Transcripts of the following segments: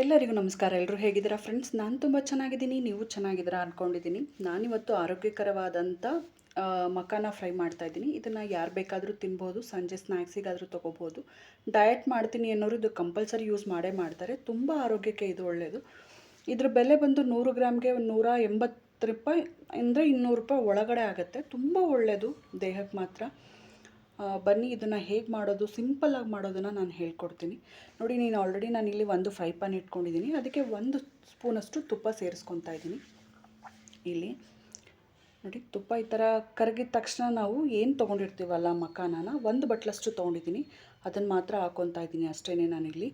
ಎಲ್ಲರಿಗೂ ನಮಸ್ಕಾರ. ಎಲ್ಲರೂ ಹೇಗಿದ್ದೀರಾ ಫ್ರೆಂಡ್ಸ್? ನಾನು ತುಂಬ ಚೆನ್ನಾಗಿದ್ದೀನಿ. ನೀವು ಚೆನ್ನಾಗಿದ್ದೀರಾ ಅಂದ್ಕೊಂಡಿದ್ದೀನಿ ನಾನಿವತ್ತು ಆರೋಗ್ಯಕರವಾದಂಥ ಮಕಾನ ಫ್ರೈ ಮಾಡ್ತಾ ಇದ್ದೀನಿ. ಇದನ್ನು ಯಾರು ಬೇಕಾದರೂ ತಿನ್ಬೋದು, ಸಂಜೆ ಸ್ನ್ಯಾಕ್ಸಿಗಾದರೂ ತೊಗೋಬೋದು. ಡಯಟ್ ಮಾಡ್ತೀನಿ ಅನ್ನೋರು ಇದು ಕಂಪಲ್ಸರಿ ಯೂಸ್ ಮಾಡೇ ಮಾಡ್ತಾರೆ. ತುಂಬ ಆರೋಗ್ಯಕ್ಕೆ ಇದು ಒಳ್ಳೆಯದು ಇದ್ರ ಬೆಲೆ ಬಂದು ನೂರು ಗ್ರಾಮ್ಗೆ ನೂರ ಎಂಬತ್ತು ರೂಪಾಯಿ ಅಂದರೆ ಇನ್ನೂರು ರೂಪಾಯಿ ಒಳಗಡೆ ಆಗುತ್ತೆ. ತುಂಬ ಒಳ್ಳೆಯದು ದೇಹಕ್ಕೆ ಮಾತ್ರ. ಬನ್ನಿ, ಇದನ್ನು ಹೇಗೆ ಮಾಡೋದು ಸಿಂಪಲ್ಲಾಗಿ ಮಾಡೋದನ್ನು ನಾನು ಹೇಳ್ಕೊಡ್ತೀನಿ. ನೋಡಿ, ನೀನು ಆಲ್ರೆಡಿ ನಾನು ಇಲ್ಲಿ ಒಂದು ಫ್ರೈ ಪ್ಯಾನ್ ಇಟ್ಕೊಂಡಿದ್ದೀನಿ ಅದಕ್ಕೆ ಒಂದು ಸ್ಪೂನಷ್ಟು ತುಪ್ಪ ಸೇರಿಸ್ಕೊತಾ ಇದ್ದೀನಿ ಇಲ್ಲಿ. ನೋಡಿ, ತುಪ್ಪ ಈ ಥರ ಕರಗಿದ ತಕ್ಷಣ ನಾವು ಏನು ತೊಗೊಂಡಿರ್ತೀವಲ್ಲ ಮಕಾನನ ಒಂದು ಬಟ್ಲಷ್ಟು ತೊಗೊಂಡಿದ್ದೀನಿ ಅದನ್ನು ಮಾತ್ರ ಹಾಕ್ಕೊತಾ ಇದ್ದೀನಿ ಅಷ್ಟೇ ನಾನಿಲ್ಲಿ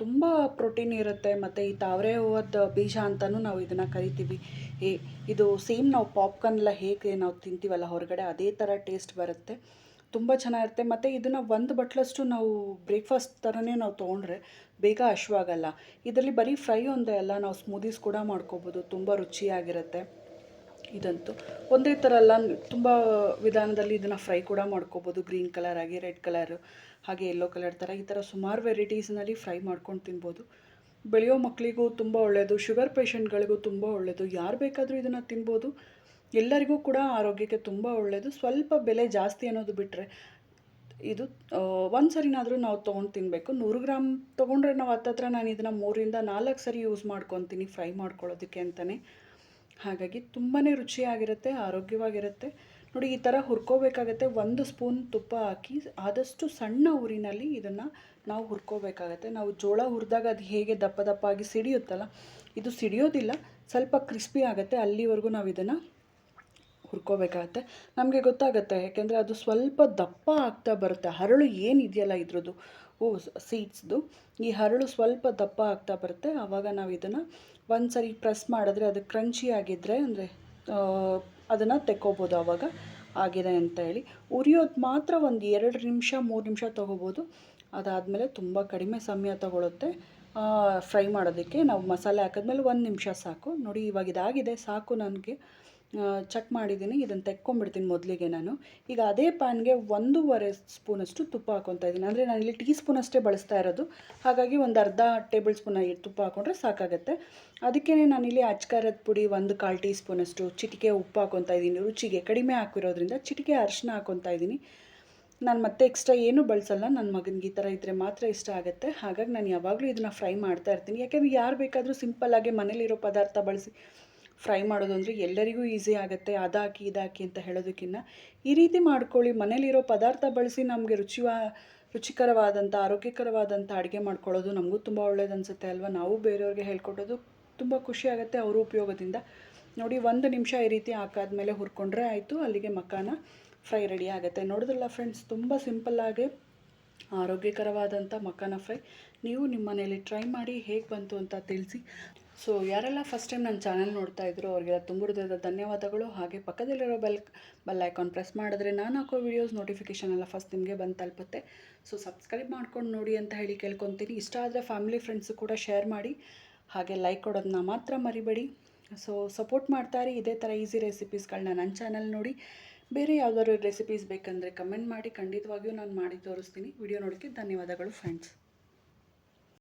ತುಂಬ ಪ್ರೋಟೀನ್ ಇರುತ್ತೆ ಮತ್ತು ಈ ತಾವರೆ ಹೂವದ ಬೀಜ ಅಂತಲೂ ನಾವು ಇದನ್ನು ಕರಿತೀವಿ. ಏ, ಇದು ಸೇಮ್ ನಾವು ಪಾಪ್ಕಾರ್ನ್ ಎಲ್ಲ ಹೇಗೆ ನಾವು ತಿಂತೀವಲ್ಲ ಹೊರಗಡೆ, ಅದೇ ಥರ ಟೇಸ್ಟ್ ಬರುತ್ತೆ. ತುಂಬ ಚೆನ್ನಾಗಿರುತ್ತೆ. ಮತ್ತು ಇದನ್ನು ಒಂದು ಬಟ್ಲಷ್ಟು ನಾವು ಬ್ರೇಕ್ಫಾಸ್ಟ್ ಥರನೇ ನಾವು ತೊಗೊಂಡ್ರೆ ಬೇಗ ಹಶ್ವಾಗಲ್ಲ. ಇದರಲ್ಲಿ ಬರೀ ಫ್ರೈ ಒಂದೇ ಅಲ್ಲ, ನಾವು ಸ್ಮೂದೀಸ್ ಕೂಡ ಮಾಡ್ಕೋಬೋದು. ತುಂಬ ರುಚಿಯಾಗಿರುತ್ತೆ ಇದಂತೂ. ಒಂದೇ ಥರ ಅಲ್ಲ, ತುಂಬ ವಿಧಾನದಲ್ಲಿ ಇದನ್ನು ಫ್ರೈ ಕೂಡ ಮಾಡ್ಕೋಬೋದು. ಗ್ರೀನ್ ಕಲರ್ ಆಗಿ ರೆಡ್ ಕಲರ್ ಹಾಗೆ ಯೆಲ್ಲೋ ಕಲರ್ ಥರ ಈ ಥರ ಸುಮಾರು ವೆರೈಟೀಸ್ನಲ್ಲಿ ಫ್ರೈ ಮಾಡ್ಕೊಂಡು ತಿನ್ಬೋದು. ಬೆಳೆಯೋ ಮಕ್ಕಳಿಗೂ ತುಂಬ ಒಳ್ಳೆಯದು ಶುಗರ್ ಪೇಷಂಟ್ಗಳಿಗೂ ತುಂಬ ಒಳ್ಳೆಯದು ಯಾರು ಬೇಕಾದರೂ ಇದನ್ನು ತಿನ್ಬೋದು. ಎಲ್ಲರಿಗೂ ಕೂಡ ಆರೋಗ್ಯಕ್ಕೆ ತುಂಬ ಒಳ್ಳೆಯದು ಸ್ವಲ್ಪ ಬೆಲೆ ಜಾಸ್ತಿ ಅನ್ನೋದು ಬಿಟ್ಟರೆ ಇದು ಒಂದು ಸರಿನಾದರೂ ನಾವು ತೊಗೊಂಡು ತಿನ್ನಬೇಕು ನೂರು ಗ್ರಾಮ್ ತೊಗೊಂಡ್ರೆ ನಾವು ಹತ್ತತ್ರ ನಾನು ಇದನ್ನು ಮೂರಿಂದ ನಾಲ್ಕು ಸರಿ ಯೂಸ್ ಮಾಡ್ಕೊತೀನಿ ಫ್ರೈ ಮಾಡ್ಕೊಳ್ಳೋದಕ್ಕೆ ಅಂತಲೇ ಹಾಗಾಗಿ ತುಂಬಾ ರುಚಿಯಾಗಿರುತ್ತೆ, ಆರೋಗ್ಯವಾಗಿರುತ್ತೆ. ನೋಡಿ, ಈ ಥರ ಹುರ್ಕೋಬೇಕಾಗತ್ತೆ. ಒಂದು ಸ್ಪೂನ್ ತುಪ್ಪ ಹಾಕಿ ಆದಷ್ಟು ಸಣ್ಣ ಊರಿನಲ್ಲಿ ಇದನ್ನು ನಾವು ಹುರ್ಕೋಬೇಕಾಗತ್ತೆ. ನಾವು ಜೋಳ ಹುರಿದಾಗ ಅದು ಹೇಗೆ ದಪ್ಪ ದಪ್ಪ ಆಗಿ ಸಿಡಿಯುತ್ತಲ್ಲ, ಇದು ಸಿಡಿಯೋದಿಲ್ಲ. ಸ್ವಲ್ಪ ಕ್ರಿಸ್ಪಿ ಆಗುತ್ತೆ. ಅಲ್ಲಿವರೆಗೂ ನಾವು ಇದನ್ನು ಹುರ್ಕೋಬೇಕಾಗತ್ತೆ. ನಮಗೆ ಗೊತ್ತಾಗುತ್ತೆ, ಯಾಕೆಂದರೆ ಅದು ಸ್ವಲ್ಪ ದಪ್ಪ ಆಗ್ತಾ ಬರುತ್ತೆ. ಹರಳು ಏನಿದೆಯಲ್ಲ ಇದ್ರದ್ದು? ಹೂ ಸೀಡ್ಸ್ದು. ಈ ಹರಳು ಸ್ವಲ್ಪ ದಪ್ಪ ಆಗ್ತಾ ಬರುತ್ತೆ. ಆವಾಗ ನಾವು ಇದನ್ನು ಒಂದು ಸರಿ ಪ್ರೆಸ್ ಮಾಡಿದ್ರೆ ಅದು ಕ್ರಂಚಿ ಆಗಿದ್ದರೆ ಅಂದರೆ ಅದನ್ನು ತೆಕ್ಕೋಬೋದು ಆವಾಗ ಆಗಿದೆ ಅಂತ ಹೇಳಿ. ಉರಿಯೋದು ಮಾತ್ರ ಒಂದು ಎರಡು ನಿಮಿಷ, ಮೂರು ನಿಮಿಷ ತೊಗೋಬೋದು. ಅದಾದಮೇಲೆ ತುಂಬ ಕಡಿಮೆ ಸಮಯ ತಗೊಳುತ್ತೆ. ಫ್ರೈ ಮಾಡೋದಕ್ಕೆ. ನಾವು ಮಸಾಲೆ ಹಾಕಿದ್ಮೇಲೆ ಒಂದು ನಿಮಿಷ ಸಾಕು. ನೋಡಿ, ಇವಾಗ ಇದಾಗಿದೆ. ಸಾಕು ನನಗೆ. ಚೆಕ್ ಮಾಡಿದ್ದೀನಿ. ಇದನ್ನು ತೆಕ್ಕೊಂಬಿಡ್ತೀನಿ ಮೊದಲಿಗೆ ನಾನು. ಈಗ ಅದೇ ಪ್ಯಾನ್ಗೆ ಒಂದೂವರೆ ಸ್ಪೂನಷ್ಟು ತುಪ್ಪ ಹಾಕ್ಕೊತಾ ಇದ್ದೀನಿ. ಅಂದರೆ ನಾನು ಇಲ್ಲಿ ಟೀ ಸ್ಪೂನ್ ಅಷ್ಟೇ ಬಳಸ್ತಾ ಇರೋದು. ಹಾಗಾಗಿ ಒಂದು ಅರ್ಧ ಟೇಬಲ್ ಸ್ಪೂನ್ ತುಪ್ಪ ಹಾಕ್ಕೊಂಡ್ರೆ ಸಾಕಾಗುತ್ತೆ. ಅದಕ್ಕೇ ನಾನಿಲ್ಲಿ ಅಚ್ಕಾರದ ಪುಡಿ ಒಂದು ಕಾಲು ಟೀ ಸ್ಪೂನಷ್ಟು ಚಿಟಿಕೆ ಉಪ್ಪು ಹಾಕ್ಕೊತಾ ಇದ್ದೀನಿ. ರುಚಿಗೆ ಕಡಿಮೆ ಹಾಕಿರೋದ್ರಿಂದ ಚಿಟಿಕೆ ಅರಿಶಿನ ಹಾಕ್ಕೊತಾ ಇದ್ದೀನಿ. ನಾನು ಮತ್ತೆ ಎಕ್ಸ್ಟ್ರಾ ಏನೂ ಬಳಸಲ್ಲ. ನನ್ನ ಮಗನಿಗೆ ಈ ಥರ ಇದ್ದರೆ ಮಾತ್ರ ಇಷ್ಟ ಆಗುತ್ತೆ. ಹಾಗಾಗಿ ನಾನು ಯಾವಾಗಲೂ ಇದನ್ನು ಫ್ರೈ ಮಾಡ್ತಾ ಇರ್ತೀನಿ. ಯಾಕೆಂದರೆ ಯಾರು ಬೇಕಾದರೂ ಸಿಂಪಲ್ಲಾಗಿ ಮನೇಲಿರೋ ಪದಾರ್ಥ ಬಳಸಿ ಫ್ರೈ ಮಾಡೋದು ಅಂದರೆ ಎಲ್ಲರಿಗೂ ಈಸಿ ಆಗುತ್ತೆ, ಅದಾಕಿ ಇದಾಕಿ ಅಂತ ಹೇಳೋದಕ್ಕಿಂತ ಈ ರೀತಿ ಮಾಡ್ಕೊಳ್ಳಿ. ಮನೇಲಿರೋ ಪದಾರ್ಥ ಬಳಸಿ ನಮಗೆ ರುಚಿವಾ ರುಚಿಕರವಾದಂಥ ಆರೋಗ್ಯಕರವಾದಂಥ ಅಡುಗೆ ಮಾಡ್ಕೊಳ್ಳೋದು ನಮಗೂ ತುಂಬ ಒಳ್ಳೇದು ಅನಿಸುತ್ತೆ ಅಲ್ವಾ? ನಾವು ಬೇರೆಯವ್ರಿಗೆ ಹೇಳ್ಕೊಟ್ಟೋದು ತುಂಬ ಖುಷಿ ಆಗುತ್ತೆ ಅವರ ಉಪಯೋಗದಿಂದ. ನೋಡಿ, ಒಂದು ನಿಮಿಷ ಈ ರೀತಿ ಹಾಕಾದ್ಮೇಲೆ ಹುರ್ಕೊಂಡ್ರೆ ಆಯಿತು, ಅಲ್ಲಿಗೆ ಮಕಾನ ಫ್ರೈ ರೆಡಿ ಆಗುತ್ತೆ. ನೋಡಿದ್ರಲ್ಲ ಫ್ರೆಂಡ್ಸ್, ತುಂಬ ಸಿಂಪಲ್ಲಾಗಿ ಆರೋಗ್ಯಕರವಾದಂಥ ಮಕಾನ ಫ್ರೈ ನೀವು ನಿಮ್ಮ ಮನೇಲಿ ಟ್ರೈ ಮಾಡಿ ಹೇಗೆ ಬಂತು ಅಂತ ತಿಳಿಸಿ. ಸೊ ಯಾರೆಲ್ಲ ಫಸ್ಟ್ ಟೈಮ್ ನನ್ನ ಚಾನಲ್ ನೋಡ್ತಾ ಇದ್ರು ಅವರಿಗೆಲ್ಲ ತುಂಬ ಹೃದಯದ ಧನ್ಯವಾದಗಳು. ಹಾಗೆ ಪಕ್ಕದಲ್ಲಿರೋ ಬೆಲ್ ಬೆಲ್ ಐಕಾನ್ ಪ್ರೆಸ್ ಮಾಡಿದ್ರೆ ನಾನು ಹಾಕೋ ವೀಡಿಯೋಸ್ ನೋಟಿಫಿಕೇಷನ್ ಎಲ್ಲ ಫಸ್ಟ್ ನಿಮಗೆ ಬಂದು ತಲುಪುತ್ತೆ. ಸೊ ಸಬ್ಸ್ಕ್ರೈಬ್ ಮಾಡ್ಕೊಂಡು ನೋಡಿ ಅಂತ ಹೇಳಿ ಕೇಳ್ಕೊತೀನಿ. ಇಷ್ಟ ಆದರೆ ಫ್ಯಾಮಿಲಿ ಫ್ರೆಂಡ್ಸು ಕೂಡ ಶೇರ್ ಮಾಡಿ. ಹಾಗೆ ಲೈಕ್ ಕೊಡೋದನ್ನ ಮಾತ್ರ ಮರಿಬೇಡಿ. ಸೊ ಸಪೋರ್ಟ್ ಮಾಡ್ತಾರೆ. ಇದೇ ಥರ ಈಸಿ ರೆಸಿಪೀಸ್ಗಳನ್ನ ನನ್ನ ಚಾನಲ್ ನೋಡಿ. ಬೇರೆ ಯಾವ್ದಾದ್ರು ರೆಸಿಪೀಸ್ ಬೇಕಂದರೆ ಕಮೆಂಟ್ ಮಾಡಿ. ಖಂಡಿತವಾಗಿಯೂ ನಾನು ಮಾಡಿ ತೋರಿಸ್ತೀನಿ. ವಿಡಿಯೋ ನೋಡೋಕ್ಕೆ ಧನ್ಯವಾದಗಳು ಫ್ರೆಂಡ್ಸ್